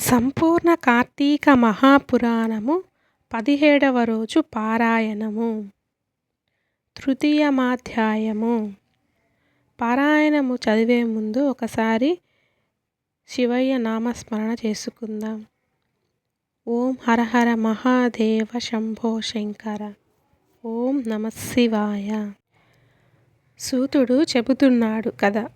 సంపూర్ణ కార్తీక మహాపురాణము పదిహేడవ రోజు పారాయణము. తృతీయమాధ్యాయము. పారాయణము చదివే ముందు ఒకసారి శివయ్య నామస్మరణ చేసుకుందాం. ఓం హరహర మహాదేవ శంభో శంకర. ఓం నమ శివాయ. సూతుడు చెబుతున్నాడు కదా.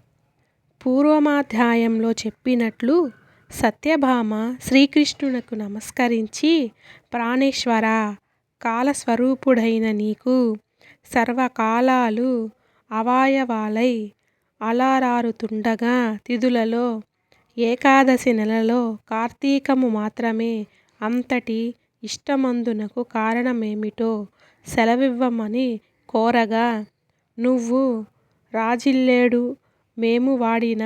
పూర్వమాధ్యాయంలో చెప్పినట్లు సత్యభామ శ్రీకృష్ణునకు నమస్కరించి ప్రాణేశ్వర కాలస్వరూపుడైన నీకు సర్వకాలాలు అవయవాలై అలరారుతుండగా తిథులలో ఏకాదశి నెలలో కార్తీకము మాత్రమే అంతటి ఇష్టమందునకు కారణమేమిటో సెలవివ్వమని కోరగా నువ్వు రాజిల్లేడు మేము వాడిన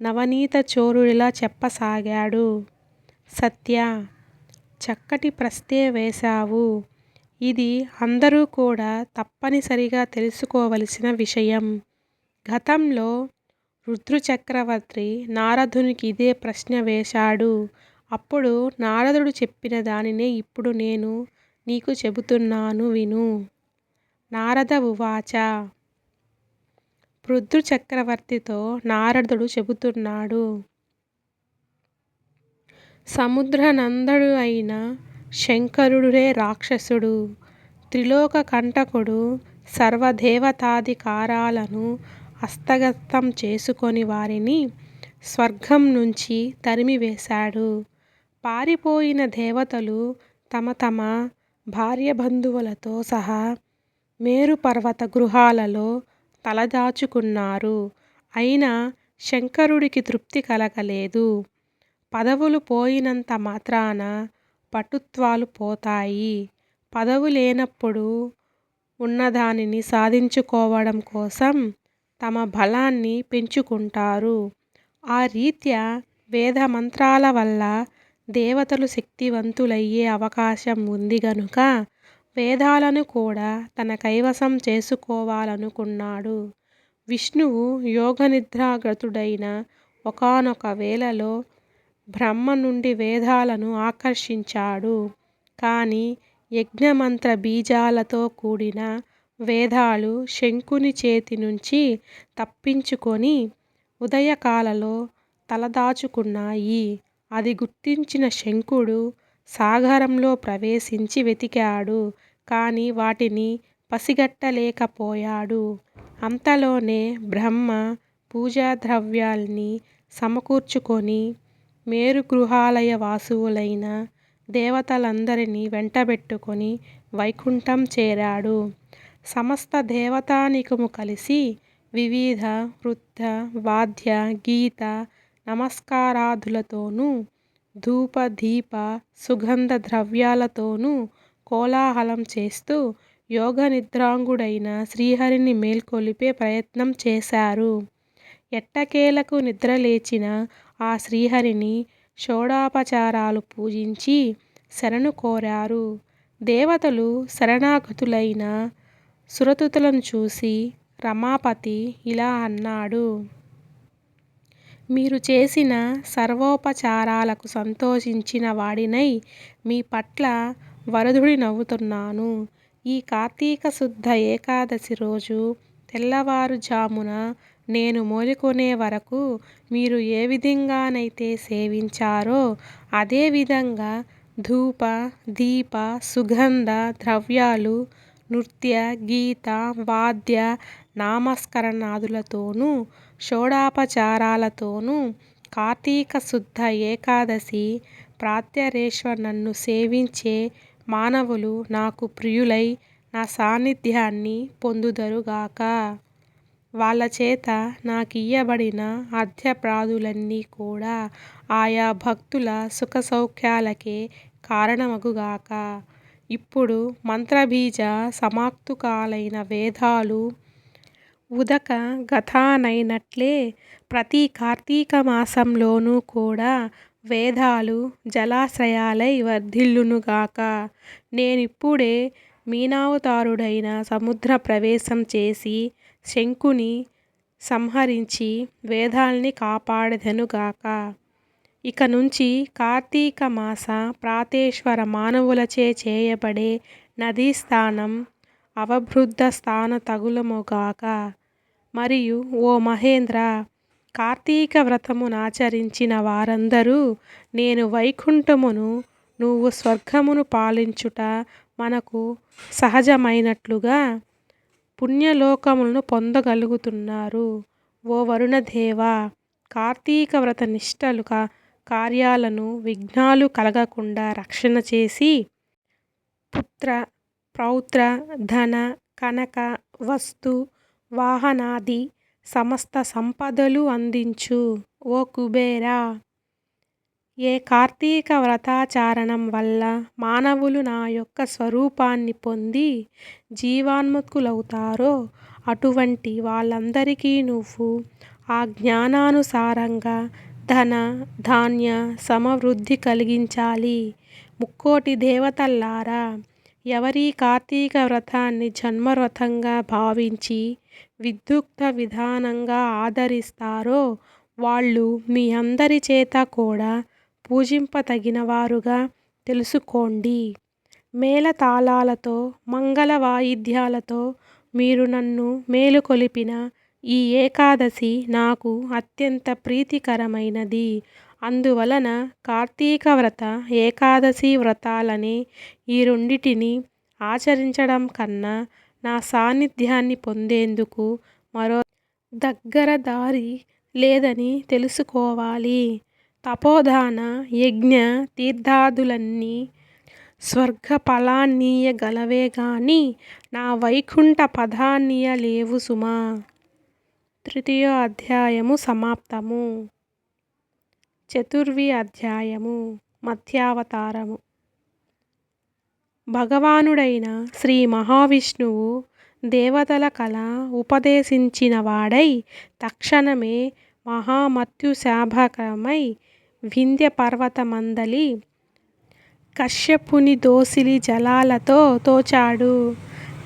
నవనీత చోరుడిలా చెప్పసాగాడు. సత్య! చక్కటి ప్రశ్నే వేశావు. ఇది అందరూ కూడా తప్పనిసరిగా తెలుసుకోవలసిన విషయం. గతంలో రుద్రచక్రవర్తి నారదునికి ఇదే ప్రశ్న వేశాడు. అప్పుడు నారదుడు చెప్పిన దానినే ఇప్పుడు నేను నీకు చెబుతున్నాను విను. నారద ఉవాచ పృథుచక్రవర్తితో నారదుడు చెబుతున్నాడు. సముద్రనందడు అయిన శంకరుడే రాక్షసుడు. త్రిలోక కంటకుడు సర్వదేవతాధికారాలను హస్తగతం చేసుకొని వారిని స్వర్గం నుంచి తరిమివేశాడు. పారిపోయిన దేవతలు తమ తమ భార్యాబంధువులతో సహా మేరుపర్వత గృహాలలో తలదాచుకున్నారు. అయినా శంకరుడికి తృప్తి కలగలేదు. పదవులు పోయినంత మాత్రాన పటుత్వాలు పోతాయి. పదవు లేనప్పుడు ఉన్నదానిని సాధించుకోవడం కోసం తమ బలాన్ని పెంచుకుంటారు. ఆ రీత్యా వేద మంత్రాల వల్ల దేవతలు శక్తివంతులయ్యే అవకాశం ఉంది గనుక వేదాలను కూడా తన కైవసం చేసుకోవాలనుకున్నాడు. విష్ణువు యోగనిద్రాగతుడైన ఒకానొక వేళలో బ్రహ్మ నుండి వేదాలను ఆకర్షించాడు. కానీ యజ్ఞమంత్ర బీజాలతో కూడిన వేదాలు శంఖుని చేతి నుంచి తప్పించుకొని ఉదయకాలలో తలదాచుకున్నాయి. అది గుర్తించిన శంఖుడు సాగరంలో ప్రవేశించి వెతికాడు. కాని వాటిని పసిగట్టలేకపోయాడు. అంతలోనే బ్రహ్మ పూజాద్రవ్యాల్ని సమకూర్చుకొని మేరుగృహాలయ వాసువులైన దేవతలందరినీ వెంటబెట్టుకొని వైకుంఠం చేరాడు. సమస్త దేవతానీకము కలిసి వివిధ వృత్త, వాద్య, గీత, నమస్కారాదులతోనూ ధూప, దీప, సుగంధ ద్రవ్యాలతోనూ కోలాహలం చేస్తూ యోగనిద్రాంగుడైన శ్రీహరిని మేల్కొలిపే ప్రయత్నం చేశారు. ఎట్టకేలకు నిద్రలేచిన ఆ శ్రీహరిని షోడాపచారాలు పూజించి శరణు కోరారు. దేవతలు శరణాగతులైన సురతులను చూసి రమాపతి ఇలా అన్నాడు. మీరు చేసిన సర్వోపచారాలకు సంతోషించిన వాడినై మీ పట్ల వరదుడినవుతున్నాను. ఈ కార్తీక శుద్ధ ఏకాదశి రోజు తెల్లవారుఝామున నేను మేలుకొనే వరకు మీరు ఏ విధంగానైతే సేవించారో అదే విధంగా ధూప, దీప, సుగంధ ద్రవ్యాలు, నృత్య, గీత, వాద్య, నామస్మరణాదులతోనూ షోడోపచారాలతోనూ కార్తీక శుద్ధ ఏకాదశి ప్రాతరేశ్వ నన్ను సేవించే మానవులు నాకు ప్రియులై నా సాన్నిధ్యాన్ని పొందుదురు గాక. నాకు నాకియ్యబడిన అర్ఘ్యపాద్యాదులన్నీ కూడా ఆయా భక్తుల సుఖసౌఖ్యాలకే కారణమగుగాక ఇప్పుడు మంత్రబీజ సమాప్తుకాలైన వేదాలు ఉదక గతానైనట్లే ప్రతి కార్తీక మాసంలోనూ కూడా వేదాలు జలాశ్రయాలై వర్ధిల్లును గాక. నేనిప్పుడే మీనావతారుడైన సముద్ర ప్రవేశం చేసి శంఖుని సంహరించి వేదాల్ని కాపాడెదను గాక. ఇక నుంచి కార్తీక మాస ప్రాతేశ్వర మానవులచే చేయబడే నదీ స్థానం అవభృద్ధ స్థాన తగులముగాక మరియు ఓ మహేంద్ర కార్తీక వ్రతమునాచరించిన వారందరూ నేను వైకుంఠమును నువ్వు స్వర్గమును పాలించుట మనకు సహజమైనట్లుగా పుణ్యలోకములను పొందగలుగుతున్నారు. ఓ వరుణదేవ కార్తీక వ్రత నిష్టలు కార్యాలను విఘ్నాలు కలగకుండా రక్షణ చేసి పుత్ర పౌత్ర ధన కనక వస్తు వాహనాది సమస్త సంపదలు అందించు ఓ కుబేరా! ఏ కార్తీక వ్రతాచారణం వల్ల మానవులు నా యొక్క స్వరూపాన్ని పొంది జీవాన్ముక్తులవుతారో అటువంటి వాళ్ళందరికీ నువ్వు ఆ జ్ఞానానుసారంగా ధన ధాన్య సమవృద్ధి కలిగించాలి. ముక్కోటి దేవతల్లారా ఎవరి కార్తీక వ్రతాన్ని జన్మవ్రతంగా భావించి విద్యుక్త విధానంగా ఆదరిస్తారో వాళ్ళు మీ అందరి చేత కూడా పూజింపతగినవారుగా తెలుసుకోండి. మేళతాళాలతో మంగళ వాయిద్యాలతో మీరు నన్ను మేలుకొలిపిన ఈ ఏకాదశి నాకు అత్యంత ప్రీతికరమైనది. అందువలన కార్తీక వ్రత ఏకాదశి వ్రతాలని ఈ రెండిటిని ఆచరించడం కన్నా నా సాన్నిధ్యాన్ని పొందేందుకు మరో దగ్గర దారి లేదని తెలుసుకోవాలి. తపోదాన యజ్ఞ తీర్థాదులన్నీ స్వర్గ ఫలాన్నియగలవే గాని నా వైకుంఠ పదాన్నియలేవు సుమా. తృతీయ అధ్యాయము సమాప్తము. చతుర్వి అధ్యాయము మధ్యావతారము. భగవానుడైన శ్రీ మహావిష్ణువు దేవతల కళ ఉపదేశించినవాడై తక్షణమే మహామత్యుశాభకమై వింధ్య పర్వతమందలి కశ్యపుని దోసిలి జలాలతో తోచాడు.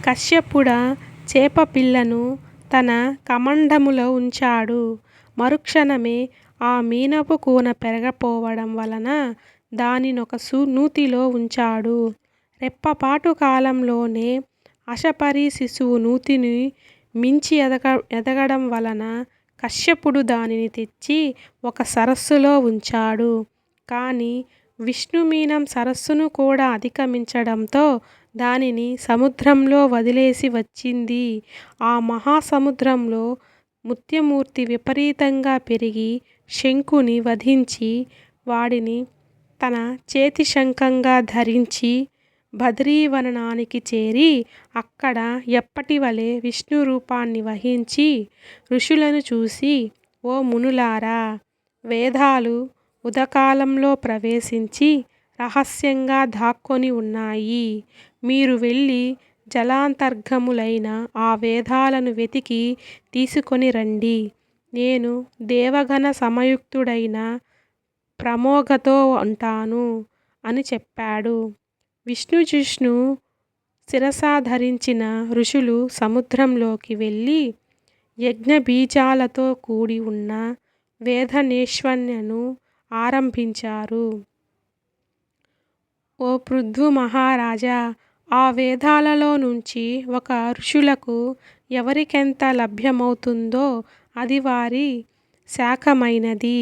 కశ్యపుడ చేప పిల్లను తన కమండములో ఉంచాడు. మరుక్షణమే ఆ మీనపు కూన పెరగపోవడం వలన దానినొక నూతిలో ఉంచాడు. రెప్పపాటు కాలంలోనే అశపరి శిశువు నూతిని మించి ఎదగ ఎదగడం వలన కశ్యపుడు దానిని తెచ్చి ఒక సరస్సులో ఉంచాడు. కానీ విష్ణుమీనం సరస్సును కూడా అధిగమించడంతో దానిని సముద్రంలో వదిలేసి వచ్చింది. ఆ మహాసముద్రంలో ముత్యమూర్తి విపరీతంగా పెరిగి శంఖుని వధించి వాడిని తన చేతి శంఖంగా ధరించి బదరీవనానికి చేరి అక్కడ ఎప్పటివలె విష్ణు రూపాన్ని వహించి ఋషులను చూసి ఓ మునులారా వేదాలు ఉదకాలంలో ప్రవేశించి రహస్యంగా దాక్కొని ఉన్నాయి. మీరు వెళ్ళి జలాంతర్గములైన ఆ వేదాలను వెతికి తీసుకొని రండి. నేను దేవగణ సమయుక్తుడైన ప్రమోగతో ఉంటాను అని చెప్పాడు. విష్ణుజిష్ణు శిరసాధరించిన ఋషులు సముద్రంలోకి వెళ్ళి యజ్ఞబీజాలతో కూడి ఉన్న వేదనేశ్వన్యను ఆరంభించారు. ఓ పృథు మహారాజా ఆ వేదాలలో నుంచి ఒక ఋషులకు ఎవరికెంత లభ్యమవుతుందో అది వారి శాఖమైనది.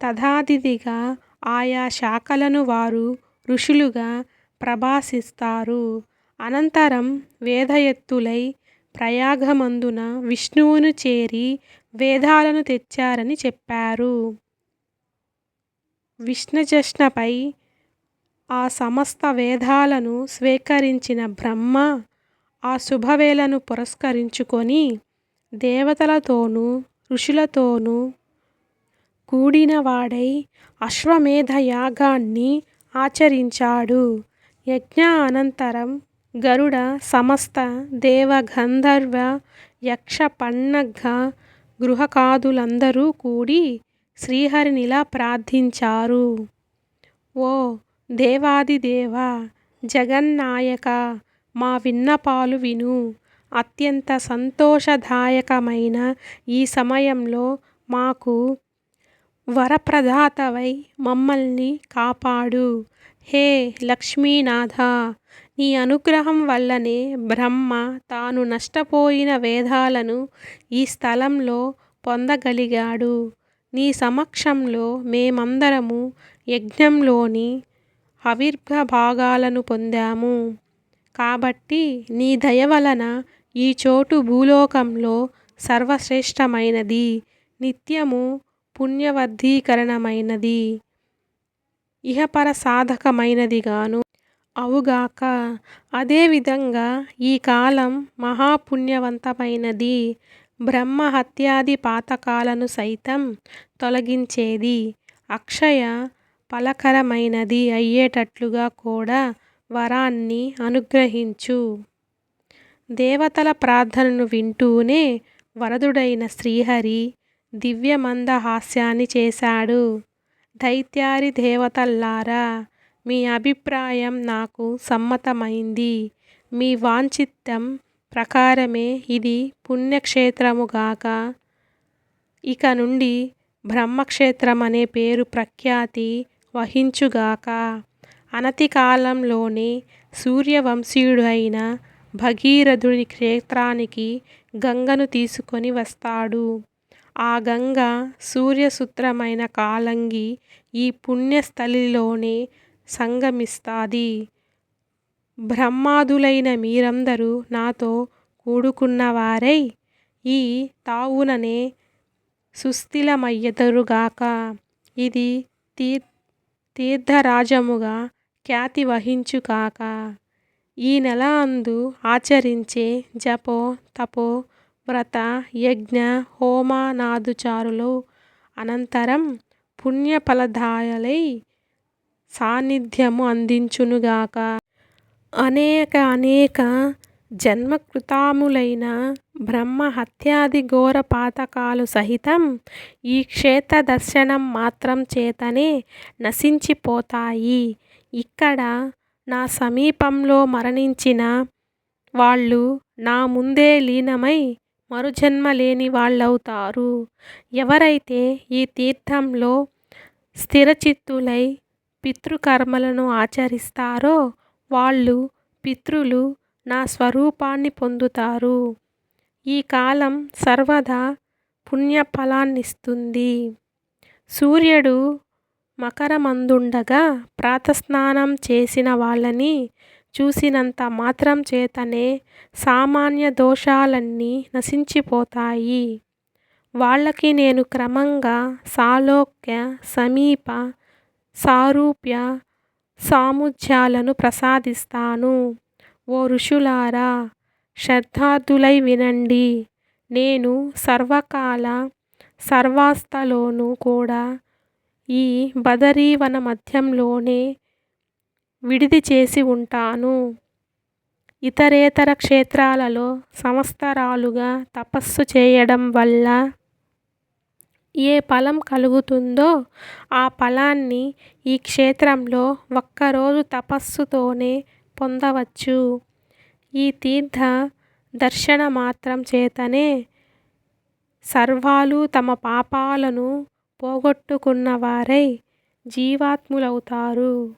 తథాదిదిగా ఆయా శాఖలను వారు ఋషులుగా ప్రభాసిస్తారు. అనంతరం వేదయత్తులై ప్రయాగమందున విష్ణువును చేరి వేదాలను తెచ్చారని చెప్పారు. విష్ణుజష్ణపై ఆ సమస్త వేదాలను స్వీకరించిన బ్రహ్మ ఆ శుభవేళను పురస్కరించుకొని దేవతలతోనూ ఋషులతోనూ కూడినవాడై అశ్వమేధ యాగాన్ని ఆచరించాడు. యజ్ఞ అనంతరం గరుడ సమస్త దేవ గంధర్వ యక్ష పన్నగ గృహకాదులందరూ కూడి శ్రీహరినిలా ప్రార్థించారు. ఓ దేవాదిదేవ జగన్నాయక మా విన్నపాలు విను. అత్యంత సంతోషదాయకమైన ఈ సమయంలో మాకు వరప్రదాతవై మమ్మల్ని కాపాడు. హే లక్ష్మీనాథ నీ అనుగ్రహం వల్లనే బ్రహ్మ తాను నష్టపోయిన వేదాలను ఈ స్థలంలో పొందగలిగాడు. నీ సమక్షంలో మేమందరము యజ్ఞంలోని ఆవిర్భాగాలను పొందాము. కాబట్టి నీ దయ వలన ఈ చోటు భూలోకంలో సర్వశ్రేష్టమైనది. నిత్యము పుణ్యవర్ధీకరణమైనది ఇహపర సాధకమైనదిగాను అవుగాక అదేవిధంగా ఈ కాలం మహాపుణ్యవంతమైనది బ్రహ్మ హత్యాది పాతకాలను సైతం తొలగించేది. అక్షయ ఫలకరమైనది అయ్యేటట్లుగా కూడా వరాన్ని అనుగ్రహించు. దేవతల ప్రార్థనను వింటూనే వరదుడైన శ్రీహరి దివ్యమందహాస్యాన్ని చేశాడు. దైత్యారి దేవతల్లారా మీ అభిప్రాయం నాకు సమ్మతమైంది. మీ వాంఛిత్యం ప్రకారమే ఇది పుణ్యక్షేత్రముగాక ఇక నుండి బ్రహ్మక్షేత్రం అనే పేరు ప్రఖ్యాతి వహించుగాక. అనతి కాలంలోనే సూర్యవంశీయుడు అయిన భగీరథుడి క్షేత్రానికి గంగను తీసుకొని వస్తాడు. ఆ గంగ సూర్యసూత్రమైన కాలంగి ఈ పుణ్యస్థలిలోనే సంగమిస్తాది. బ్రహ్మాదులైన మీరందరూ నాతో కూడుకున్నవారై ఈ తావుననే సుస్థిలమయ్యెదరుగాక. ఇది తీర్ తీర్థరాజముగా ఖ్యాతి వహించుగాక ఈ నెల అందు ఆచరించే జపో తపో వ్రత యజ్ఞ హోమానాదుచారులు అనంతరం పుణ్యఫలదాయలై సాన్నిధ్యము అందించునుగాక. అనేక అనేక జన్మకృతాములైన బ్రహ్మ హత్యాది ఘోర పాతకాలు సహితం ఈ క్షేత్ర దర్శనం మాత్రం చేతనే నశించిపోతాయి. ఇక్కడ నా సమీపంలో మరణించిన వాళ్ళు నా ముందే లీనమై మరుజన్మ లేని వాళ్ళవుతారు. ఎవరైతే ఈ తీర్థంలో స్థిరచిత్తులై పితృకర్మలను ఆచరిస్తారో వాళ్ళు పితృలు నా స్వరూపాన్ని పొందుతారు. ఈ కాలం సర్వదా పుణ్యఫలాన్నిస్తుంది. సూర్యుడు మకరమందుండగా ప్రాతస్నానం చేసిన వాళ్ళని చూసినంత మాత్రం చేతనే సామాన్య దోషాలన్నీ నశించిపోతాయి. వాళ్ళకి నేను క్రమంగా సాలోక్య సమీప సారూప్య సాముజ్యాలను ప్రసాదిస్తాను. ఓ ఋషులారా శ్రద్ధార్థులై వినండి. నేను సర్వకాల సర్వాస్థలోనూ కూడా ఈ బదరీవన మధ్యంలోనే విడిది చేసి ఉంటాను. ఇతరేతర క్షేత్రాలలో సంవత్సరాలుగా తపస్సు చేయడం వల్ల ఏ ఫలం కలుగుతుందో ఆ ఫలాన్ని ఈ క్షేత్రంలో ఒక్కరోజు తపస్సుతోనే పొందవచ్చు. ఈ తీర్థ దర్శన మాత్రం చేతనే సర్వాలు తమ పాపాలను పోగొట్టుకున్నవారై జీవాత్ములవుతారు.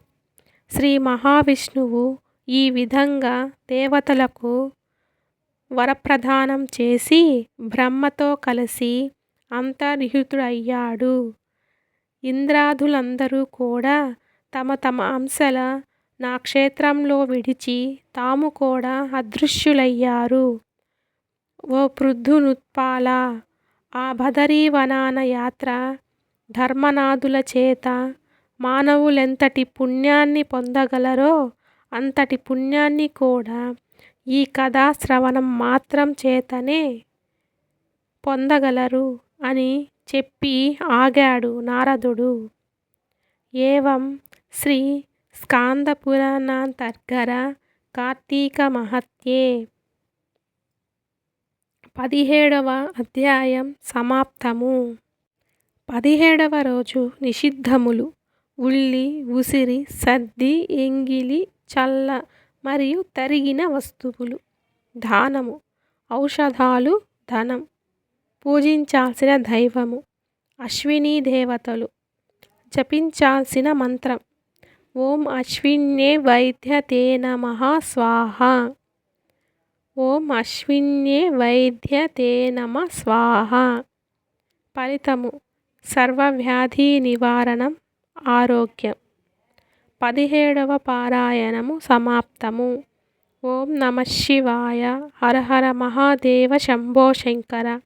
శ్రీ మహావిష్ణువు ఈ విధంగా దేవతలకు వరప్రదానం చేసి బ్రహ్మతో కలిసి అంతర్హితుడయ్యాడు ఇంద్రాదులందరూ కూడా తమ తమ అంశల నా క్షేత్రంలో విడిచి తాము కూడా అదృశ్యులయ్యారు. ఓ పృథునుత్పాల ఆ బదరీవనాన యాత్ర ధర్మనాథుల చేత మానవులెంతటి పుణ్యాన్ని పొందగలరో అంతటి పుణ్యాన్ని కూడా ఈ కథా శ్రవణం మాత్రం చేతనే పొందగలరు అని చెప్పి ఆగాడు నారదుడు. ఏవం శ్రీ స్కాందపురాణాంతర్గర కార్తీక మహత్యే. పదిహేడవ అధ్యాయం సమాప్తము. పదిహేడవ రోజు నిషిద్ధములు. ఉల్లి ఉసిరి సద్ది ఎంగిలి చల్ల మరియు తరిగిన వస్తువులు. దానము ఔషధాలు ధనం పూజించాల్సిన దైవము అశ్వినీ దేవతలు జపించాల్సిన మంత్రం. ఓం అశ్విన్యే వైద్య తే నమ స్వాహ. ఓం అశ్విన్యే వైద్య తే నమ స్వాహ. ఫలితము సర్వవ్యాధి నివారణం. ఆరోగ్యం. పదిహేడవ పారాయణము సమాప్తము. ఓం నమ శివాయ. హర హర మహాదేవ శంభో శంకర.